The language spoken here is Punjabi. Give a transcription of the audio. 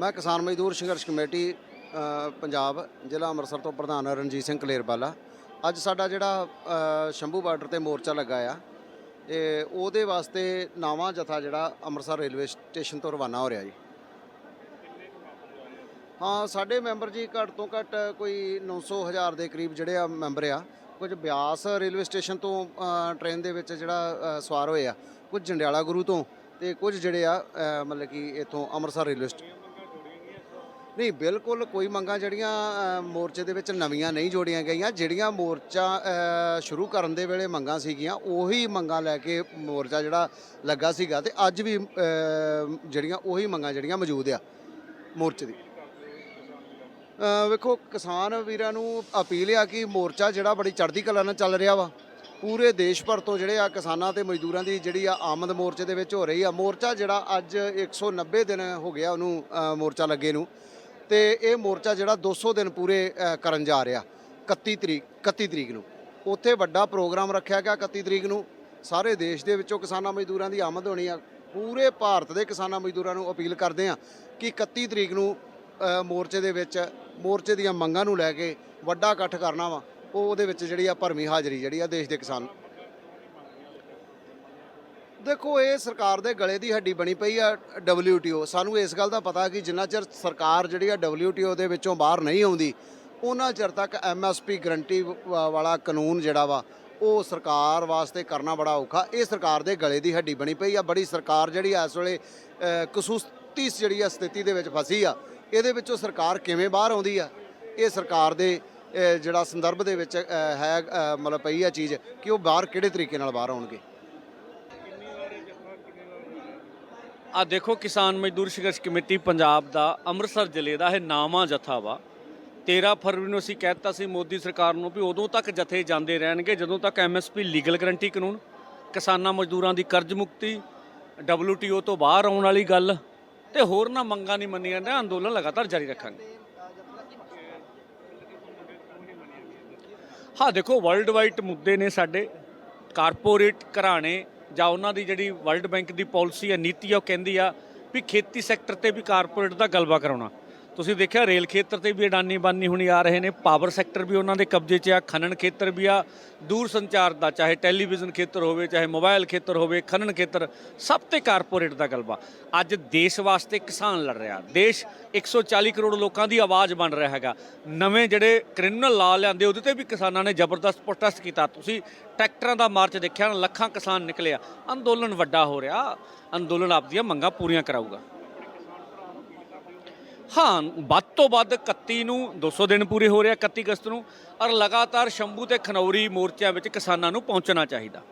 ਮੈਂ ਕਿਸਾਨ ਮਜ਼ਦੂਰ ਸੰਘਰਸ਼ ਕਮੇਟੀ ਪੰਜਾਬ ਜ਼ਿਲ੍ਹਾ ਅੰਮ੍ਰਿਤਸਰ ਤੋਂ ਪ੍ਰਧਾਨ ਰਣਜੀਤ ਸਿੰਘ ਕਲੇਰਵਾਲਾ। ਅੱਜ ਸਾਡਾ ਜਿਹੜਾ ਸ਼ੰਭੂ ਬਾਰਡਰ ਤੇ ਮੋਰਚਾ ਲੱਗਾ ਆ ਇਹ ਉਹਦੇ ਵਾਸਤੇ ਨਵਾਂ ਜਥਾ ਜਿਹੜਾ ਅੰਮ੍ਰਿਤਸਰ ਰੇਲਵੇ ਸਟੇਸ਼ਨ ਤੋਂ ਰਵਾਨਾ ਹੋ ਰਿਹਾ ਜੀ। ਹਾਂ ਸਾਡੇ ਮੈਂਬਰ ਜੀ ਘੱਟ ਤੋਂ ਘੱਟ ਕੋਈ 900 ਹਜ਼ਾਰ ਦੇ ਕਰੀਬ ਜਿਹੜੇ ਆ ਮੈਂਬਰ ਆ ਕੁਝ ਬਿਆਸ ਰੇਲਵੇ ਸਟੇਸ਼ਨ ਤੋਂ ਅ, ਟ੍ਰੇਨ ਦੇ ਵਿੱਚ ਜਿਹੜਾ ਸਵਾਰ ਹੋਏ ਆ ਕੁਝ ਜੰਡਿਆਲਾ ਗੁਰੂ ਤੋਂ ਤੇ ਕੁਝ ਜਿਹੜੇ ਆ ਮਤਲਬ ਕਿ ਇੱਥੋਂ ਅੰਮ੍ਰਿਤਸਰ ਰੇਲਵੇ ਸਟੇਸ਼ਨ ਨਹੀਂ, ਬਿਲਕੁਲ ਕੋਈ ਮੰਗਾਂ ਜਿਹੜੀਆਂ ਮੋਰਚੇ ਦੇ ਵਿੱਚ ਨਵੀਆਂ ਨਹੀਂ ਜੋੜੀਆਂ ਗਈਆਂ। ਜਿਹੜੀਆਂ ਮੋਰਚਾ ਸ਼ੁਰੂ ਕਰਨ ਦੇ ਵੇਲੇ ਮੰਗਾਂ ਸੀਗੀਆਂ, ਉਹੀ ਮੰਗਾਂ ਲੈ ਕੇ ਮੋਰਚਾ ਜਿਹੜਾ ਲੱਗਾ ਸੀਗਾ ਤੇ ਅੱਜ ਵੀ ਜਿਹੜੀਆਂ ਉਹੀ ਮੰਗਾਂ ਜਿਹੜੀਆਂ ਮੌਜੂਦ ਆ ਮੋਰਚੇ ਦੀ। ਵੇਖੋ, ਕਿਸਾਨ ਵੀਰਾਂ ਨੂੰ ਅਪੀਲ ਆ ਕਿ ਮੋਰਚਾ ਜਿਹੜਾ ਬੜੀ ਚੜ੍ਹਦੀ ਕਲਾ ਨਾਲ ਚੱਲ ਰਿਹਾ ਵਾ। ਪੂਰੇ ਦੇਸ਼ ਭਰ ਤੋਂ ਜਿਹੜੇ ਆ ਕਿਸਾਨਾਂ ਤੇ ਮਜ਼ਦੂਰਾਂ ਦੀ ਜਿਹੜੀ ਆ ਆਮਦ ਮੋਰਚੇ ਦੇ ਵਿੱਚ ਹੋ ਰਹੀ ਆ। ਮੋਰਚਾ ਜਿਹੜਾ ਅੱਜ 190 ਦਿਨ ਹੋ ਗਿਆ ਉਹਨੂੰ ਮੋਰਚਾ ਲੱਗੇ ਨੂੰ। ਤੇ ਇਹ ਮੋਰਚਾ ਜਿਹੜਾ 200 ਦਿਨ ਪੂਰੇ ਕਰਨ ਜਾ ਰਿਹਾ 31 ਤਰੀਕ 31 ਤਰੀਕ ਨੂੰ। ਉੱਥੇ ਵੱਡਾ ਪ੍ਰੋਗਰਾਮ ਰੱਖਿਆ ਗਿਆ 31 ਤਰੀਕ ਨੂੰ। ਸਾਰੇ ਦੇਸ਼ ਦੇ ਵਿੱਚੋਂ ਕਿਸਾਨਾਂ ਮਜ਼ਦੂਰਾਂ ਦੀ ਆਮਦ ਹੋਣੀ ਆ। ਪੂਰੇ ਭਾਰਤ ਦੇ ਕਿਸਾਨਾਂ ਮਜ਼ਦੂਰਾਂ ਨੂੰ ਅਪੀਲ ਕਰਦੇ ਆ ਕਿ 31 ਤਰੀਕ ਨੂੰ ਮੋਰਚੇ ਦੇ ਵਿੱਚ, ਮੋਰਚੇ ਦੀਆਂ ਮੰਗਾਂ ਨੂੰ ਲੈ ਕੇ ਵੱਡਾ ਇਕੱਠ ਕਰਨਾ ਵਾ। ਉਹ ਉਹਦੇ ਵਿੱਚ ਜਿਹੜੀ ਆ ਭਰਮੀ ਹਾਜ਼ਰੀ ਜਿਹੜੀ ਆ ਦੇਸ਼ ਦੇ ਕਿਸਾਨ ਦੇਖੋ ਇਹ ਸਰਕਾਰ ਦੇ ਗਲੇ ਦੀ ਹੱਡੀ ਬਣੀ ਪਈ ਆ WTO ਸਾਨੂੰ ਇਸ ਗੱਲ ਦਾ ਪਤਾ ਕਿ ਜਿੰਨਾ ਚਿਰ ਸਰਕਾਰ ਜਿਹੜੀ ਆ WTO ਦੇ ਵਿੱਚੋਂ ਬਾਹਰ ਨਹੀਂ ਆਉਂਦੀ ਉਹਨਾਂ ਚਿਰ ਤੱਕ MSP ਗਰੰਟੀ ਵਾਲਾ ਕਾਨੂੰਨ ਜਿਹੜਾ ਵਾ ਉਹ ਸਰਕਾਰ ਵਾਸਤੇ ਕਰਨਾ ਬੜਾ ਔਖਾ। ਇਹ ਸਰਕਾਰ ਦੇ ਗਲੇ ਦੀ ਹੱਡੀ ਬਣੀ ਪਈ ਆ। ਬੜੀ ਸਰਕਾਰ ਜਿਹੜੀ ਆ ਇਸ ਵੇਲੇ ਅ, ਕਸੂਤੀ ਜਿਹੜੀ ਆ ਸਥਿਤੀ ਦੇ ਵਿੱਚ ਫਸੀ ਆ। ਇਹਦੇ ਵਿੱਚੋਂ ਸਰਕਾਰ ਕਿਵੇਂ ਬਾਹਰ ਆਉਂਦੀ ਆ? ਇਹ ਸਰਕਾਰ ਦੇ ਜਿਹੜਾ ਸੰਦਰਭ ਦੇ ਵਿੱਚ ਹੈ ਮਤਲਬ ਪਈ ਆ ਚੀਜ਼ ਕਿ ਉਹ ਬਾਹਰ ਕਿਹੜੇ ਤਰੀਕੇ ਨਾਲ ਬਾਹਰ ਆਉਣਗੇ? ਆ ਦੇਖੋ, ਕਿਸਾਨ ਮਜ਼ਦੂਰ ਸੰਘਰਸ਼ ਕਮੇਟੀ ਪੰਜਾਬ ਦਾ ਅੰਮ੍ਰਿਤਸਰ ਜ਼ਿਲ੍ਹੇ ਦਾ ਇਹ ਨਾਮਾ ਜਥਾ ਵਾ। 13 ਫਰਵਰੀ ਨੂੰ ਅਸੀਂ ਕਹਿਤਾ ਸੀ ਮੋਦੀ ਸਰਕਾਰ ਨੂੰ ਵੀ ਉਦੋਂ ਤੱਕ ਜਥੇ ਜਾਂਦੇ ਰਹਿਣਗੇ, ਜਦੋਂ ਤੱਕ ਐਮਐਸਪੀ ਲੀਗਲ ਗਰੰਟੀ ਕਾਨੂੰਨ, ਕਿਸਾਨਾਂ ਮਜ਼ਦੂਰਾਂ ਦੀ ਕਰਜ਼ ਮੁਕਤੀ WTO ਤੋਂ ਬਾਹਰ ਆਉਣ ਵਾਲੀ ਗੱਲ ਤੇ ਹੋਰ ਨਾ ਮੰਗਾਂ ਨਹੀਂ ਮੰਨੀਆਂ ਜਾਂਦੀਆਂ, ਅੰਦੋਲਨ ਲਗਾਤਾਰ ਜਾਰੀ ਰੱਖਾਂਗੇ। ਹਾਂ, ਦੇਖੋ ਵਰਲਡ ਵਾਈਡ ਮੁੱਦੇ ਨੇ ਸਾਡੇ। ਕਾਰਪੋਰੇਟ ਘਰਾਣੇ ਜਾਂ ਉਹਨਾਂ ਦੀ ਜਿਹੜੀ ਵਰਲਡ ਬੈਂਕ ਦੀ ਪਾਲਿਸੀ ਹੈ, ਨੀਤੀ ਆ ਉਹ ਕਹਿੰਦੀ ਆ ਵੀ ਖੇਤੀ ਸੈਕਟਰ ਤੇ ਵੀ ਕਾਰਪੋਰੇਟ ਦਾ ਗਲਬਾ ਕਰਾਉਣਾ। ਤੁਸੀਂ ਦੇਖਿਆ ਰੇਲ ਖੇਤਰ ਤੇ ਵੀ ਅਡਾਨੀ ਬਾਨੀ ਹੁਣੀ ਆ ਰਹੇ ਨੇ ਪਾਵਰ ਸੈਕਟਰ ਵੀ ਉਹਨਾਂ ਦੇ ਕਬਜ਼ੇ 'ਚ ਆ ਖਨਨ ਖੇਤਰ ਵੀ ਆ ਦੂਰ ਸੰਚਾਰ ਦਾ ਚਾਹੇ ਟੈਲੀਵਿਜ਼ਨ ਖੇਤਰ ਹੋਵੇ ਚਾਹੇ ਮੋਬਾਈਲ ਖੇਤਰ ਹੋਵੇ ਖਨਨ ਖੇਤਰ ਸਭ ਤੇ ਕਾਰਪੋਰੇਟ ਦਾ ਗਲਬਾ। ਅੱਜ ਦੇਸ਼ ਵਾਸਤੇ ਕਿਸਾਨ ਲੜ ਰਿਹਾ ਦੇਸ਼ 140 ਕਰੋੜ ਲੋਕਾਂ ਦੀ ਆਵਾਜ਼ ਬਣ ਰਿਹਾ ਹੈਗਾ। ਨਵੇਂ ਜਿਹੜੇ ਕ੍ਰਿਮੀਨਲ ਲਾ ਲਿਆਂਦੇ ਉਹਦੇ ਤੇ ਵੀ ਕਿਸਾਨਾਂ ਨੇ ਜ਼ਬਰਦਸਤ ਪ੍ਰੋਟੈਸਟ ਕੀਤਾ। ਤੁਸੀਂ ਟਰੈਕਟਰਾਂ ਦਾ ਮਾਰਚ ਦੇਖਿਆ ਨਾ, ਲੱਖਾਂ ਕਿਸਾਨ ਨਿਕਲਿਆ ਅੰਦੋਲਨ ਵੱਡਾ ਹੋ ਰਿਹਾ ਅੰਦੋਲਨ ਆਪਦੀਆਂ ਮੰਗਾਂ ਪੂਰੀਆਂ ਕਰਾਊਗਾ। ਹਾਂ, ਵੱਧ ਤੋਂ ਵੱਧ 31 ਨੂੰ 200 ਦਿਨ ਪੂਰੇ ਹੋ ਰਿਹਾ 31 ਅਗਸਤ ਨੂੰ, ਔਰ ਲਗਾਤਾਰ ਸ਼ੰਭੂ ਤੇ ਖਨੌਰੀ ਮੋਰਚਿਆਂ ਵਿੱਚ ਕਿਸਾਨਾਂ ਨੂੰ ਪਹੁੰਚਣਾ ਚਾਹੀਦਾ।